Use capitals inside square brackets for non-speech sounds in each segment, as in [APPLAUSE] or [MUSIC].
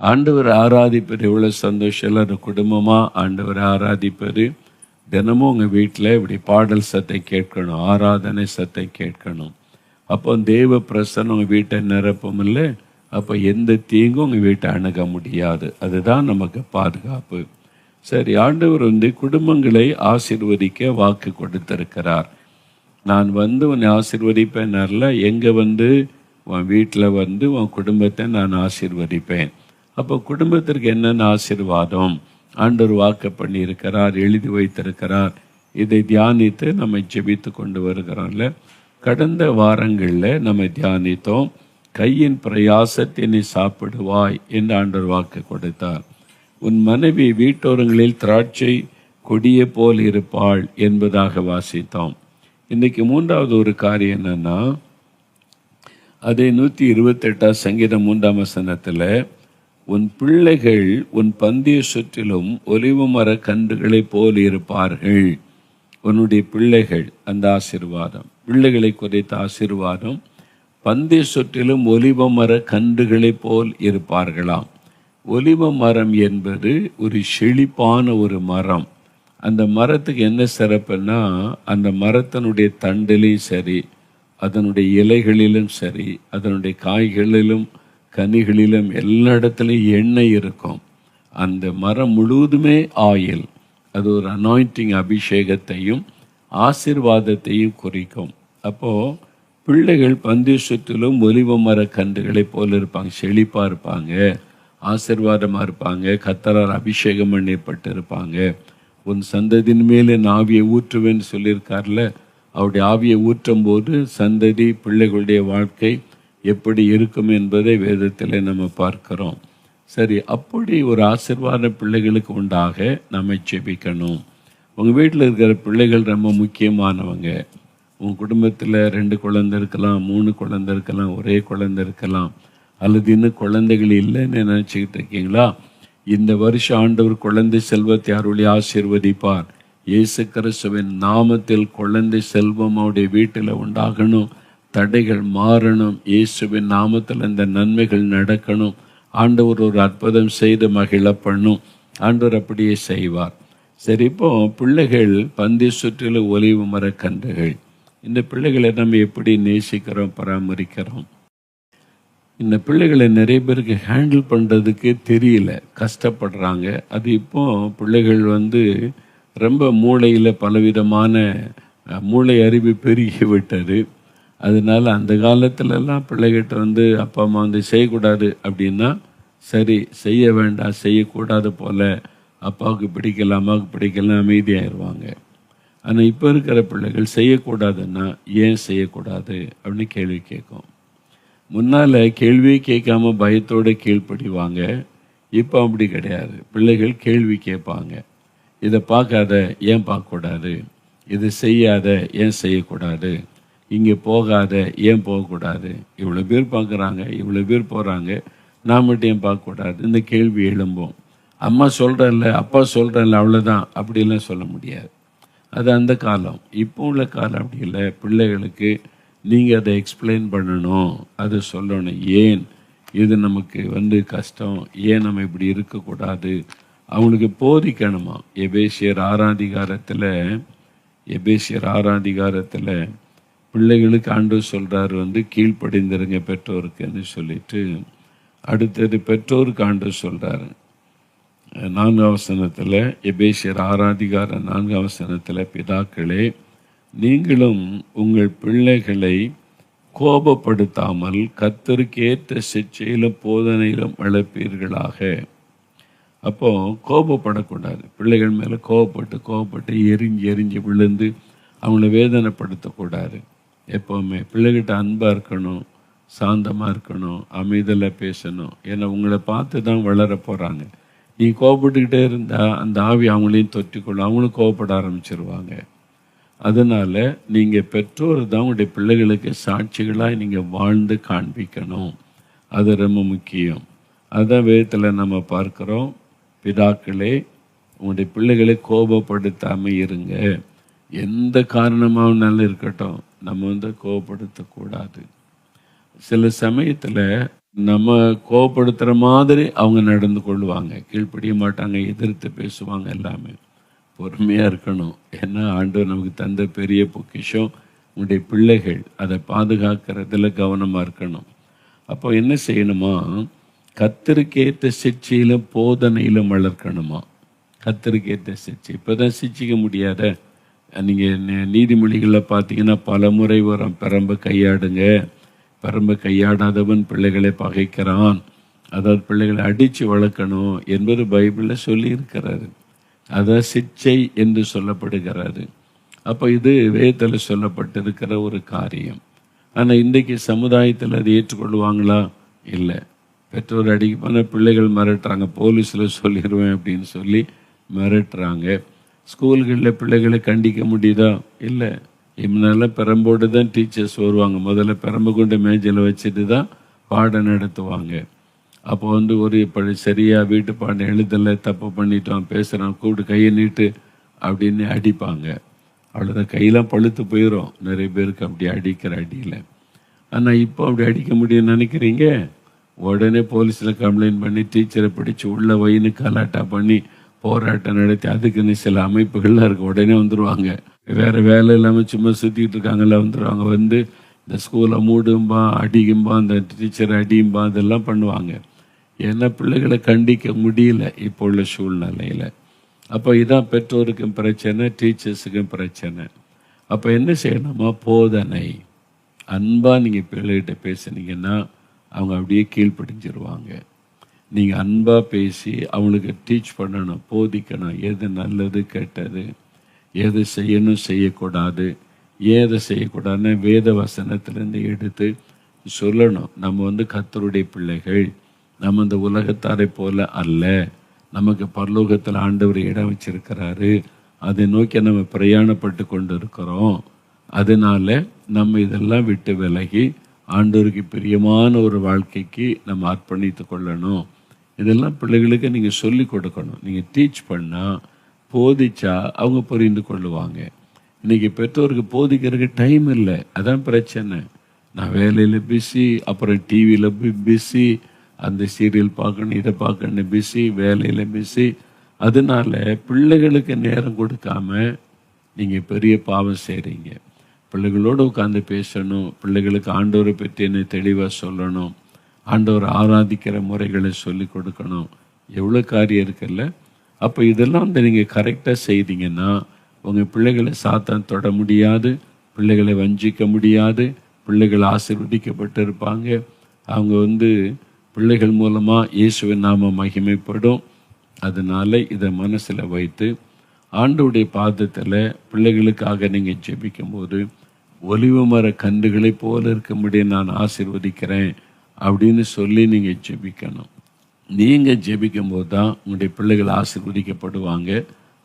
ஆண்டவர் ஆராதிப்பது எவ்வளோ சந்தோஷம்? எல்லாரும் குடும்பமாக ஆண்டவர் ஆராதிப்பது? தினமும் உங்கள் வீட்டில் இப்படி பாடல் சத்தை கேட்கணும் ஆராதனை சத்தை கேட்கணும். அப்போ தேவ பிரசன்னம் உங்கள் வீட்டை நிரப்பும் இல்லை? அப்போ எந்த தீங்கும் உங்கள் வீட்டை அணுக முடியாது. அதுதான் நமக்கு பாதுகாப்பு. சரி ஆண்டவர் வந்து குடும்பங்களை ஆசிர்வதிக்க வாக்கு கொடுத்திருக்கிறார். நான் வந்து உன்னை ஆசீர்வதிப்பேன்ல எங்கே வந்து? உன் வீட்டில் வந்து உன் குடும்பத்தை நான் ஆசிர்வதிப்பேன். அப்போ குடும்பத்திற்கு என்னென்ன ஆசீர்வாதம்? ஆண்டவர் வாக்கு பண்ணியிருக்கிறார் எழுதி வைத்திருக்கிறார். இதை தியானித்து நம்ம ஜெபித்து கொண்டு வருகிறோம்ல கடந்த வாரங்களில் நம்ம தியானித்தோம். கையின் பிரயாசத்தை நீ சாப்பிடுவாய் என்று ஆண்டவர் வாக்கு கொடுத்தார். உன் மனைவி வீட்டோரங்களில் திராட்சை கொடிய போல் இருப்பாள் என்பதாக வாசித்தோம். இன்றைக்கு மூன்றாவது ஒரு காரியம் என்னென்னா அதே நூற்றி இருபத்தெட்டாம் சங்கீதம் மூன்றாம் வசனத்தில் உன் பிள்ளைகள் உன் பந்திய சுற்றிலும் ஒலிவு மர கன்றுகளைப் போல் இருப்பார்கள். உன்னுடைய பிள்ளைகள் அந்த ஆசீர்வாதம். பிள்ளைகளை குறைத்த ஆசிர்வாதம் பந்திய சுற்றிலும் ஒலிவ மர கன்றுகளைப் போல் இருப்பார்களாம். ஒலிவ மரம் என்பது ஒரு செழிப்பான ஒரு மரம். அந்த மரத்துக்கு என்ன சிறப்புன்னா அந்த மரத்தினுடைய தண்டிலையும் சரி அதனுடைய இலைகளிலும் சரி அதனுடைய காய்களிலும் கனிகளிலும் எல்லா இடத்துலையும் எண்ணெய் இருக்கும். அந்த மரம் முழுவதுமே ஆயில். அது ஒரு அனாயிண்டிங் அபிஷேகத்தையும் ஆசீர்வாதத்தையும் குறிக்கும். அப்போது பிள்ளைகள் பந்தய சுற்றிலும் ஒலிவ மர கன்றுகளைப் போல இருப்பாங்க செழிப்பாக இருப்பாங்க ஆசீர்வாதமாக இருப்பாங்க கத்தரால் அபிஷேகம் பண்ணப்பட்டு இருப்பாங்க உன் சந்ததியின் மேலே நான் ஆவியை ஊற்றுவேன்னு சொல்லியிருக்கார்ல அவருடைய ஆவியை ஊற்றும் போது சந்ததி பிள்ளைகளுடைய வாழ்க்கை எப்படி இருக்கும் என்பதை வேதத்தில் நம்ம பார்க்கிறோம். சரி அப்படி ஒரு ஆசீர்வாத பிள்ளைகளுக்கு உண்டாக நம்ம ஜெபிக்கணும். உங்கள் வீட்டில் இருக்கிற பிள்ளைகள் ரொம்ப முக்கியமானவங்க. உங்கள் குடும்பத்தில் ரெண்டு குழந்தை இருக்கலாம் மூணு குழந்தை இருக்கலாம் ஒரே குழந்தை இருக்கலாம் அல்லது இன்னும் குழந்தைகள் இல்லைன்னு நினச்சிக்கிட்டு இருக்கீங்களா? இந்த வருஷம் ஆண்டவர் குழந்தை செல்வத்தை அருளி ஆசீர்வதிப்பார். இயேசு கிறிஸ்துவின் நாமத்தில் குழந்தை செல்வம் அவருடைய வீட்டில் உண்டாகணும். தடைகள் மாறணும். இயேசுவின் நாமத்தில் இந்த நன்மைகள் நடக்கணும். ஆண்டவர் ஒரு அற்புதம் செய்து மகிழ பண்ணும் ஆண்டவர் அப்படியே செய்வார். சரி இப்போ பிள்ளைகள் பந்தி சுற்றிலும் ஒலிவு மர கன்றுகள் இந்த பிள்ளைகளை நம்ம எப்படி நேசிக்கிறோம் பராமரிக்கிறோம்? இந்த பிள்ளைகளை நிறைய பேருக்கு ஹேண்டில் பண்ணுறதுக்கு தெரியல. கஷ்டப்படுறாங்க. அது இப்போ பிள்ளைகள் வந்து ரொம்ப மூளையில் பலவிதமான மூளை அறிவு பெருகி விட்டது. அதனால அந்த காலத்திலலாம் பிள்ளைகிட்ட வந்து அப்பா அம்மா வந்து செய்யக்கூடாது அப்படின்னா சரி செய்ய வேண்டாம் செய்யக்கூடாது போல் அப்பாவுக்கு பிடிக்கல அம்மாவுக்கு பிடிக்கலாம் அமைதியாயிருவாங்க. ஆனால் இப்போ இருக்கிற பிள்ளைகள் செய்யக்கூடாதுன்னா ஏன் செய்யக்கூடாது? அப்படின்னு கேள்வி கேட்கும். முன்னால் கேள்வியே கேட்காம பயத்தோடு கீழ்ப்படிவாங்க. இப்போ அப்படி கிடையாது. பிள்ளைகள் கேள்வி கேட்பாங்க. இதை பார்க்காத ஏன் பார்க்கக்கூடாது? இதை செய்யாத ஏன் செய்யக்கூடாது? இங்கே போகாத ஏன் போகக்கூடாது? இவ்வளோ பேர் பார்க்குறாங்க இவ்வளோ பேர் போகிறாங்க நான் மட்டும் ஏன் பார்க்கக்கூடாது? இந்த கேள்வி எழும்போம். அம்மா சொல்கிறல்ல அப்பா சொல்கிறல்ல அவ்வளோதான் அப்படிலாம் சொல்ல முடியாது. அது அந்த காலம். இப்போ உள்ள காலம் அப்படி இல்லை. பிள்ளைகளுக்கு நீங்கள் அதை எக்ஸ்பிளைன் பண்ணணும். அதை சொல்லணும். ஏன்? இது நமக்கு வந்து கஷ்டம். ஏன் நம்ம இப்படி இருக்கக்கூடாது? அவங்களுக்கு போதிக்கணுமா? எபேசியர் ஆறாதிகாரத்தில் எபேசியர் ஆறாதிகாரத்தில் பிள்ளைகளுக்கு ஆண்டவர் சொல்கிறார் வந்து கீழ்ப்படிந்திருங்க பெற்றோருக்குன்னு சொல்லிட்டு அடுத்தது பெற்றோருக்கு ஆண்டவர் சொல்கிறாரு நான்காம் வசனத்தில் எபேசியர் ஆராதிகார நான்காம் வசனத்தில் பிதாக்களே நீங்களும் உங்கள் பிள்ளைகளை கோபப்படுத்தாமல் கத்தருக்கேற்ற சிச்சையிலும் போதனையிலும் வளர்ப்பீர்களாக அப்போ கோபப்படக்கூடாது. பிள்ளைகள் மேலே கோபப்பட்டு கோபப்பட்டு எரிஞ்சு எரிஞ்சு விழுந்து அவங்கள வேதனைப்படுத்தக்கூடாது. எப்போவுமே. பிள்ளைகிட்ட அன்பாக இருக்கணும் சாந்தமாக இருக்கணும் அமைதியில் பேசணும். ஏன்னா உங்களை பார்த்து தான் வளர போகிறாங்க நீ கோபப்பட்டுக்கிட்டே இருந்தால் அந்த ஆவி அவங்களையும் தொற்றிக்கொள்ளும். அவங்களும் கோபப்பட ஆரம்பிச்சிருவாங்க. அதனால் நீங்கள் பெற்றோர் தான் உங்களுடைய பிள்ளைகளுக்கு சாட்சிகளாக நீங்கள் வாழ்ந்து காண்பிக்கணும். அது ரொம்ப முக்கியம். அதான் வேதத்தில் நம்ம பார்க்குறோம். பிதாக்களே உங்களுடைய பிள்ளைகளை கோபப்படுத்தாமல் இருங்க. எந்த காரணமாகனாலும் இருக்கட்டும். நம்ம வந்து கோபப்படுத்தக்கூடாது சில சமயத்தில் நம்ம கோவப்படுத்துகிற மாதிரி அவங்க நடந்து கொள்வாங்க. கீழ்ப்படிய மாட்டாங்க எதிர்த்து பேசுவாங்க எல்லாமே. பொறுமையாக இருக்கணும். ஏன்னா ஆண்டவர் நமக்கு தந்த பெரிய பொக்கிஷம் உங்களுடைய பிள்ளைகள். அதை பாதுகாக்கிறதுல கவனமாக இருக்கணும். அப்போ என்ன செய்யணுமா? கத்திரிக்கேற்ற சிக்ஷையிலும் போதனையிலும் வளர்க்கணுமா? கத்திரிக்கேற்ற சிக்ஷை. இப்போ தான் சிச்சிக்க முடியாத? நீங்கள் நீதிமொழிகளில் பார்த்தீங்கன்னா பல முறை வரும். பெரம்ப கையாடுங்க. பெரம்ப கையாடாதவன் பிள்ளைகளை பகைக்கிறான். அதாவது பிள்ளைகளை அடித்து வளர்க்கணும் என்பது பைபிளில் சொல்லியிருக்கிறாரு. அதான் சிச்சை என்று சொல்லப்படுகிறாரு. அப்போ இது வேதத்தில் சொல்லப்பட்டிருக்கிற ஒரு காரியம். ஆனால் இன்றைக்கு சமுதாயத்தில் அதை ஏற்றுக்கொள்வாங்களா? இல்லை. பெற்றோர் அடிக்க போனால் பிள்ளைகள் மிரட்டுறாங்க போலீஸில் சொல்லிடுவேன் அப்படின்னு சொல்லி மிரட்டுறாங்க. ஸ்கூல்களில் பிள்ளைகளை கண்டிக்க முடியுதா? இல்லை. முன்னெல்லாம் பெரம்போடு தான் டீச்சர்ஸ் வருவாங்க. முதல்ல பெரம்பு கொண்டு மேஜில் வச்சுட்டு தான் பாடம் நடத்துவாங்க. அப்போ வந்து ஒரு இப்படி சரியாக வீட்டு பாடம் எழுதலை தப்பு பண்ணிட்டோம் பேசுகிறான் கூப்பிட்டு கையை நீட்டு அப்படின்னு அடிப்பாங்க. அவ்வளோதான் கையெல்லாம் பழுத்து போயிடும் நிறைய பேருக்கு அப்படி அடிக்கிற அடியில். ஆனால் இப்போ அப்படி அடிக்க முடியும்னு நினைக்கிறீங்க? உடனே போலீஸில் கம்ப்ளைண்ட் பண்ணி டீச்சரை பிடிச்சி உள்ள வயின்னு கலாட்டா பண்ணி போராட்டம் நடத்தி அதுக்குன்னு சில அமைப்புகள்லாம் இருக்கு. உடனே வந்துடுவாங்க வேற வேலை இல்லாமல் சும்மா சுற்றிட்டு இருக்காங்கல்ல வந்துடுவாங்க வந்து இந்த ஸ்கூலை மூடும்பா அடிக்கும்பா அந்த டீச்சரை அடியும்பா அதெல்லாம் பண்ணுவாங்க. ஏன்னா பிள்ளைகளை கண்டிக்க முடியல இப்போ உள்ள சூழ்நிலையில். அப்போ இதான் பெற்றோருக்கும் பிரச்சனை டீச்சர்ஸுக்கும் பிரச்சனை. அப்போ என்ன செய்யணுமா? போதனை. அன்பாக நீங்கள் பிள்ளைகிட்ட பேசுனீங்கன்னா அவங்க அப்படியே கீழ்ப்படிஞ்சிருவாங்க. நீங்கள் அன்பாக பேசி அவங்களுக்கு டீச் பண்ணணும். போதிக்கணும். எது நல்லது கெட்டது? எது செய்யணும் செய்யக்கூடாது? ஏதை செய்யக்கூடாதுன்னு வேத வசனத்திலேருந்து எடுத்து சொல்லணும். நம்ம வந்து கத்தருடைய பிள்ளைகள். நம்ம இந்த உலகத்தாரை போல அல்ல. நமக்கு பரலோகத்தில் ஆண்டவர் இடம் வச்சிருக்கிறாரு. அதை நோக்கி நம்ம பிரயாணப்பட்டு கொண்டு இருக்கிறோம் அதனால நம்ம இதெல்லாம் விட்டு விலகி ஆண்டவருக்கு பிரியமான ஒரு வாழ்க்கைக்கு நம்ம அர்ப்பணித்து கொள்ளணும். இதெல்லாம் பிள்ளைகளுக்கு நீங்கள் சொல்லி கொடுக்கணும். நீங்கள் டீச் பண்ணால் போதிச்சா அவங்க புரிந்து கொள்ளுவாங்க. இன்றைக்கி பெற்றோருக்கு போதிக்கிறதுக்கு டைம் இல்லை. அதான் பிரச்சனை. நான் வேலையில் பிஸி அப்புறம் டிவியில் பிஸி அந்த சீரியல் பார்க்கணும் இதை பார்க்கணும் பிஸி வேலையில் பிஸி அதனால பிள்ளைகளுக்கு நேரம் கொடுக்காம நீங்கள் பெரிய பாவம் செய்கிறீங்க பிள்ளைகளோடு உட்காந்து பேசணும். பிள்ளைகளுக்கு ஆண்டோரை பற்றி என்ன தெளிவாக சொல்லணும். ஆண்டவர் ஆராதிக்கிற முறைகளை சொல்லி கொடுக்கணும். எவ்வளோ காரியம் இருக்குல்ல? அப்போ இதெல்லாம் வந்து நீங்கள் கரெக்டாக செய்தீங்கன்னா உங்கள் பிள்ளைகளை சாத்தான் தொட முடியாது பிள்ளைகளை வஞ்சிக்க முடியாது பிள்ளைகள் ஆசிர்வதிக்கப்பட்டு இருப்பாங்க. அவங்க வந்து பிள்ளைகள் மூலமாக இயேசுவின் நாம மகிமைப்படும். அதனால இதை மனசில் வைத்து ஆண்டோடைய பாதத்தில் பிள்ளைகளுக்காக நீங்கள் ஜெபிக்கும்போது ஒலிவு மர கன்றுகளைப் போல இருக்கும்படி நான் ஆசிர்வதிக்கிறேன். அப்படின்னு சொல்லி நீங்கள் ஜெபிக்கணும். நீங்கள் ஜெபிக்கும் போது தான் உங்களுடைய பிள்ளைகள் ஆசிர்வதிக்கப்படுவாங்க.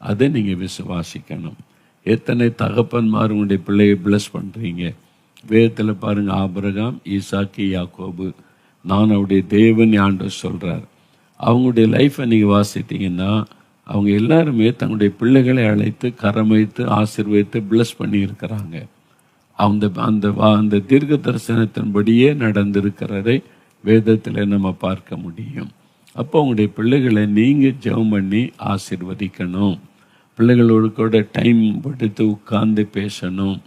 அதை நீங்கள் விசுவாசிக்கணும். எத்தனை தகப்பன்மார் உங்களுடைய பிள்ளையை பிளஸ் பண்ணுறீங்க வேதத்தில் பாருங்கள் ஆபிரகாம் ஈசாக்கி யாக்கோபு. நான் அவருடைய தேவன் ஆண்டு சொல்கிறார் அவங்களுடைய லைஃப்பை நீங்கள் வாசித்தீங்கன்னா அவங்க எல்லாருமே தங்களுடைய பிள்ளைகளை அழைத்து கரம் வைத்து ஆசீர்வதித்து பிளஸ் பண்ணியிருக்கிறாங்க. அந்த அந்த வா- அந்த தீர்க்க தரிசனத்தின்படியே நடந்திருக்கிறதை வேதத்தில் நம்ம பார்க்க முடியும். அப்போ உங்களுடைய பிள்ளைகளை நீங்கள் ஜெபம் பண்ணி ஆசிர்வதிக்கணும். பிள்ளைகளோடு கூட டைம் எடுத்து உட்கார்ந்து பேசணும்.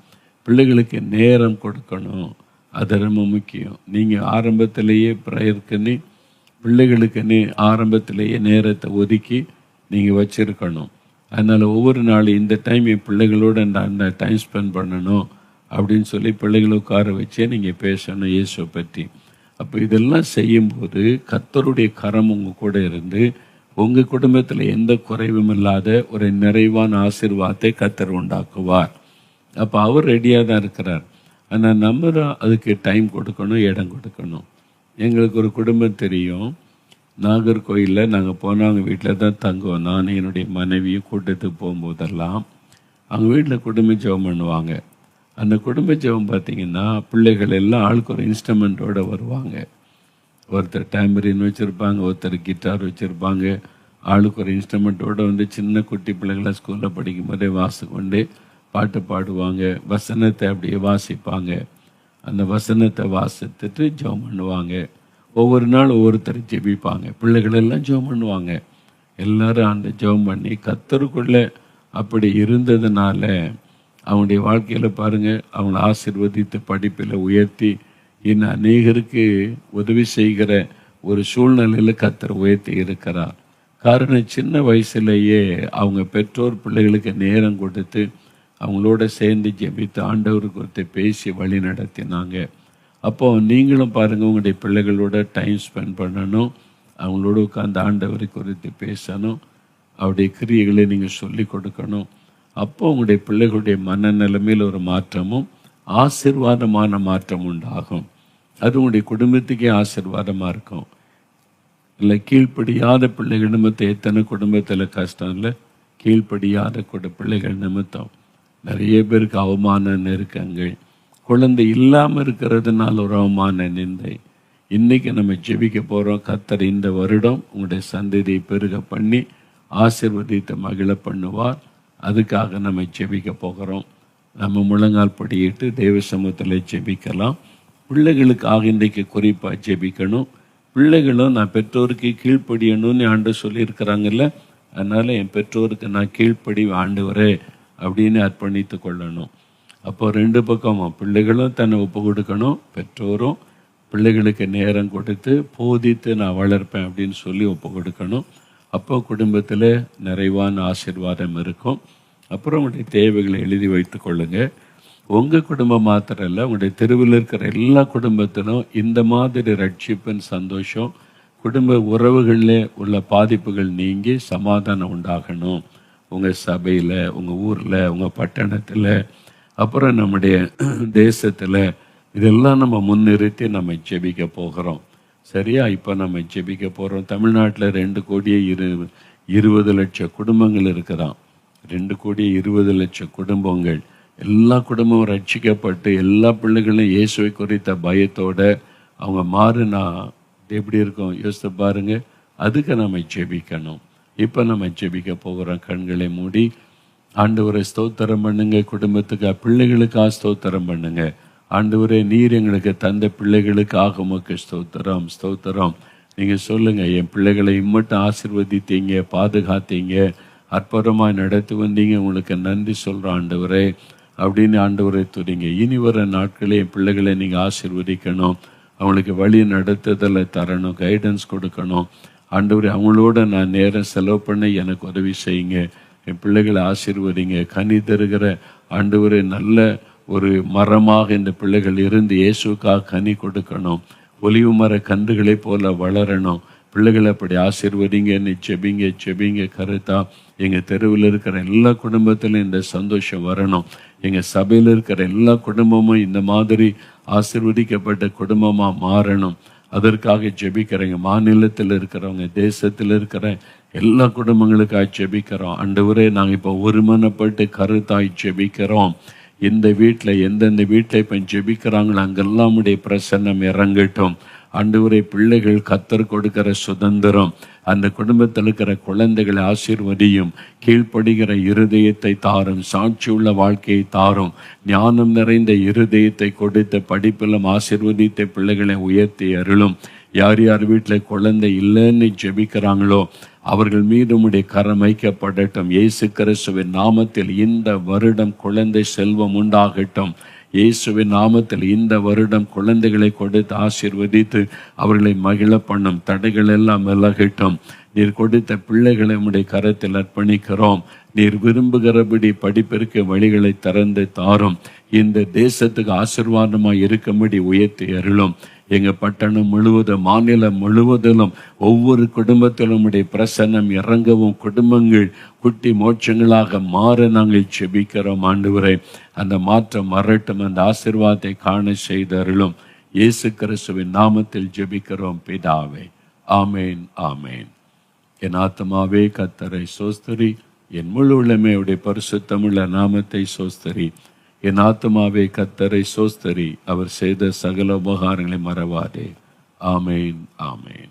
பிள்ளைகளுக்கு நேரம் கொடுக்கணும். அது ரொம்ப முக்கியம். நீங்கள் ஆரம்பத்திலேயே ப்ரேயருக்குன்னு பிள்ளைகளுக்குன்னு ஆரம்பத்திலேயே நேரத்தை ஒதுக்கி நீங்கள் வச்சுருக்கணும். அதனால் ஒவ்வொரு நாளும் இந்த டைம் என் பிள்ளைகளோட நான் அந்த டைம் ஸ்பெண்ட் பண்ணணும். அப்படின்னு சொல்லி பிள்ளைகளை உட்கார வச்சே நீங்கள் பேசணும் இயேசுவை பற்றி அப்போ இதெல்லாம் செய்யும்போது கத்தருடைய கரம் உங்கள் கூட இருந்து உங்கள் குடும்பத்தில் எந்த குறைவும் இல்லாத ஒரு நிறைவான ஆசிர்வாதத்தை கத்தர் உண்டாக்குவார். அப்போ அவர் ரெடியாக தான் இருக்கிறார். ஆனால் நம்ம தான் அதுக்கு டைம் கொடுக்கணும் இடம் கொடுக்கணும். எங்களுக்கு ஒரு குடும்பம் தெரியும். நாகர்கோயிலில் நாங்கள் போனால் அவங்க வீட்டில் தான் தங்குவோம். நான் என்னுடைய மனைவியும் கூட்டத்துக்கு போகும்போதெல்லாம் அவங்க வீட்டில் குடும்ப ஜெபம் பண்ணுவாங்க. அந்த குடும்ப ஜெபம் பார்த்தீங்கன்னா பிள்ளைகள் எல்லாம் ஆளுக்கு ஒரு இன்ஸ்ட்ருமெண்ட்டோடு வருவாங்க. ஒருத்தர் டேம்பரின் வச்சுருப்பாங்க ஒருத்தர் கிட்டார் வச்சுருப்பாங்க. ஆளுக்கு ஒரு இன்ஸ்ட்ருமெண்ட்டோடு வந்து சின்ன குட்டி பிள்ளைங்களாம் ஸ்கூலில் படிக்கும் போதே வாசிக்கொண்டே பாட்டு பாடுவாங்க. வசனத்தை அப்படியே வாசிப்பாங்க. அந்த வசனத்தை வாசித்துட்டு ஜெபம் பண்ணுவாங்க. ஒவ்வொரு நாள் ஒவ்வொருத்தர் ஜெபிப்பாங்க. பிள்ளைகள் எல்லாம் ஜெபம் பண்ணுவாங்க. எல்லாரும் அந்த ஜெபம் பண்ணி கத்தருக்குள்ளே அப்படி இருந்ததுனால அவங்களுடைய வாழ்க்கையில் பாருங்கள் அவங்கள ஆசிர்வதித்து படிப்பில் உயர்த்தி இன்னும் அநேகருக்கு உதவி செய்கிற ஒரு சூழ்நிலையில் கத்தர் உயர்த்தி இருக்கிறார். காரணம் சின்ன வயசுலேயே அவங்க பெற்றோர் பிள்ளைகளுக்கு நேரம் கொடுத்து அவங்களோட சேர்ந்து ஜெபித்து ஆண்டவர் குறித்து பேசி வழி நடத்தினாங்க. அப்போ நீங்களும் பாருங்கள் உங்களுடைய பிள்ளைகளோட டைம் ஸ்பெண்ட் பண்ணணும். அவங்களோட உட்காந்து ஆண்டவரை குறித்து பேசணும். அவருடைய கிரியைகளை நீங்கள் சொல்லி கொடுக்கணும். அப்போ உங்களுடைய பிள்ளைகளுடைய மனநிலைமையில் ஒரு மாற்றமும் ஆசிர்வாதமான மாற்றம் உண்டாகும். அது உங்களுடைய குடும்பத்துக்கே ஆசிர்வாதமாக இருக்கும். இல்லை கீழ்ப்படியாத பிள்ளைகள் நிமித்தம் எத்தனை குடும்பத்தில் கஷ்டம் இல்லை கீழ்ப்படியாத கூட பிள்ளைகள் நிமித்தம். நிறைய பேருக்கு அவமான நெருக்கங்கள். குழந்தை இல்லாமல் இருக்கிறதுனால ஒரு அவமான நிந்தை. இன்னைக்கு நம்ம ஜெபிக்க போகிறோம் கத்தர் இந்த வருடம் உங்களுடைய சந்ததியை பெருக பண்ணி ஆசிர்வதித்த மகிழ பண்ணுவார். அதுக்காக நம்ம செபிக்க போகிறோம். நம்ம முழங்கால் படியிட்டு தேவ சமூகத்தில் ஜெபிக்கலாம். பிள்ளைகளுக்காக இன்றைக்கு குறிப்பாக ஜெபிக்கணும். பிள்ளைகளும் நான் பெற்றோருக்கு கீழ்ப்படியணும்னு ஆண்டு சொல்லியிருக்கிறாங்கல்ல அதனால் என் பெற்றோருக்கு நான் கீழ்ப்படி ஆண்டவரே அப்படின்னு அர்ப்பணித்து கொள்ளணும். அப்போ ரெண்டு பக்கமும் பிள்ளைகளும் தன்னை ஒப்பு கொடுக்கணும் பெற்றோரும் பிள்ளைகளுக்கு நேரம் கொடுத்து போதித்து நான் வளர்ப்பேன் அப்படின்னு சொல்லி ஒப்பு கொடுக்கணும். அப்போ குடும்பத்தில் நிறைவான ஆசிர்வாதம் இருக்கும். அப்புறம் உங்களுடைய தேவைகளை எழுதி வைத்து கொள்ளுங்க. உங்கள் குடும்பம் மாத்திரம் இல்லை உங்களுடைய தெருவில் இருக்கிற எல்லா குடும்பத்திலும் இந்த மாதிரி ரட்சிப்பின் சந்தோஷம் குடும்ப உறவுகளில் உள்ள பாதிப்புகள் நீங்கி சமாதானம் உண்டாகணும். உங்கள் சபையில் உங்கள் ஊரில் உங்கள் பட்டணத்தில் அப்புறம் நம்முடைய [CLEARS THROAT] தேசத்தில் இதெல்லாம் நம்ம முன்னிறுத்தி நம்ம ஜெபிக்க போகிறோம். சரியா? இப்போ நம்ம ஜெபிக்க போகிறோம் தமிழ்நாட்டில் ரெண்டு கோடியே இரு இருபது லட்சம் குடும்பங்கள் இருக்கிறான் ரெண்டு கோடி இருபது லட்சம் குடும்பங்கள். எல்லா குடும்பமும் ரட்சிக்கப்பட்டு எல்லா பிள்ளைகளும் இயேசுவை குறித்த பயத்தோட அவங்க மாறுனா எப்படி இருக்கும்? யோசித்து பாருங்க. அதுக்கு நம்ம ஜெபிக்கணும். இப்போ நம்ம ஜெபிக்க போகிறோம் கண்களை மூடி ஆண்டு ஒரு ஸ்தோத்திரம் பண்ணுங்க. குடும்பத்துக்கு பிள்ளைகளுக்காக ஸ்தோத்திரம் பண்ணுங்கள் ஆண்டவரே நீர் எங்களுக்கு தந்த பிள்ளைகளுக்கு ஆகமக்கு ஸ்தோத்திரம் ஸ்தோத்திரம். நீங்கள் சொல்லுங்கள் என் பிள்ளைகளை இம்மட்டும் ஆசிர்வதித்தீங்க பாதுகாத்தீங்க அற்புதமாக நடத்தி வந்தீங்க உங்களுக்கு நன்றி சொல்கிறோம் ஆண்டவரே. அப்படின்னு ஆண்டவரை துறீங்க இனி வர நாட்களே என் பிள்ளைகளை நீங்கள் ஆசிர்வதிக்கணும் அவங்களுக்கு வழி நடத்துதலை தரணும் கைடன்ஸ் கொடுக்கணும். ஆண்டவரே அவங்களோட நான் நேரம் செலவு பண்ண எனக்கு உதவி செய்யுங்க. என் பிள்ளைகளை ஆசீர்வதிங்க. கனி தருகிற ஆண்டவரே நல்ல ஒரு மரமாக இந்த பிள்ளைகள் இருந்து இயேசுக்காக கனி கொடுக்கணும். ஒலிவு மர கன்றுகளை போல வளரணும். பிள்ளைகளை அப்படி ஆசீர்வதிங்கன்னு செபிங்க செபிங்க கருத்தா. எங்கள் தெருவில் இருக்கிற எல்லா குடும்பத்திலும் இந்த சந்தோஷம் வரணும். எங்கள் சபையில் இருக்கிற எல்லா குடும்பமும் இந்த மாதிரி ஆசிர்வதிக்கப்பட்ட குடும்பமாக மாறணும். அதற்காக ஜெபிக்கிறேங்க மாநிலத்தில் இருக்கிறவங்க தேசத்தில் இருக்கிற எல்லா குடும்பங்களுக்காக ஜெபிக்கிறோம். ஆண்டவரே நாங்கள் இப்போ ஒருமனப்பட்டு கருத்தாய் ஜெபிக்கிறோம். இந்த வீட்டில் எந்தெந்த வீட்டில் இப்போ ஜெபிக்கிறாங்களோ அங்கெல்லாம் உடைய பிரசன்னம் இறங்கட்டும். ஆண்டவரை பிள்ளைகள் கத்தர் கொடுக்கிற சுதந்திரம் அந்த குடும்பத்தில் இருக்கிற குழந்தைகளை ஆசீர்வதியும் கீழ்ப்படுகிற இருதயத்தை தாரும் சாட்சியுள்ள வாழ்க்கையை தாரும். ஞானம் நிறைந்த இருதயத்தை கொடுத்த படிப்பிலும் ஆசீர்வதித்த பிள்ளைகளை உயர்த்தி அருளும். யார் யார் வீட்டில் குழந்தை இல்லைன்னு ஜெபிக்கிறாங்களோ அவர்கள் மீது உடைய கரம் வைக்கப்படட்டும். இயேசு கிறிஸ்துவின் நாமத்தில் இந்த வருடம் குழந்தை செல்வம் உண்டாகட்டும். இயேசுவின் நாமத்தில் இந்த வருடம் குழந்தைகளை கொடுத்து ஆசிர்வதித்து அவர்களை மகிழ பண்ணும். தடைகள் எல்லாம் விலகட்டும். நீர் கொடுத்த பிள்ளைகளை உடைய கரத்தில் அர்ப்பணிக்கிறோம். நீர் விரும்புகிறபடி படிப்பிற்கு வழிகளை திறந்து தாரும். இந்த தேசத்துக்கு ஆசிர்வாதமாக இருக்கும்படி உயர்த்தி அருளும். எங்க பட்டணம் முழுவதும் மாநிலம் முழுவதிலும் ஒவ்வொரு குடும்பத்திலும் உடைய பிரசன்னம் இறங்கவும் குடும்பங்கள் குட்டி மோட்சங்களாக மாற நாங்கள் செபிக்கிறோம் ஆண்டவரை. அந்த மாற்றம் வரட்டும் அந்த ஆசிர்வாதத்தை காண செய்தருளும். இயேசு கிறிஸ்துவின் நாமத்தில் ஜெபிக்கிறோம் பிதாவே. ஆமேன் ஆமேன். என் ஆத்மாவே கத்தரை சோஸ்தரி. என் முழு உள்ளமையுடைய பரிசுத்தமுள்ள நாமத்தை சோஸ்தரி. என் ஆத்மாவே கத்தரை சோஸ்தரி அவர் செய்த சகல உபகாரங்களை மறவாதே. ஆமேன் ஆமேன்.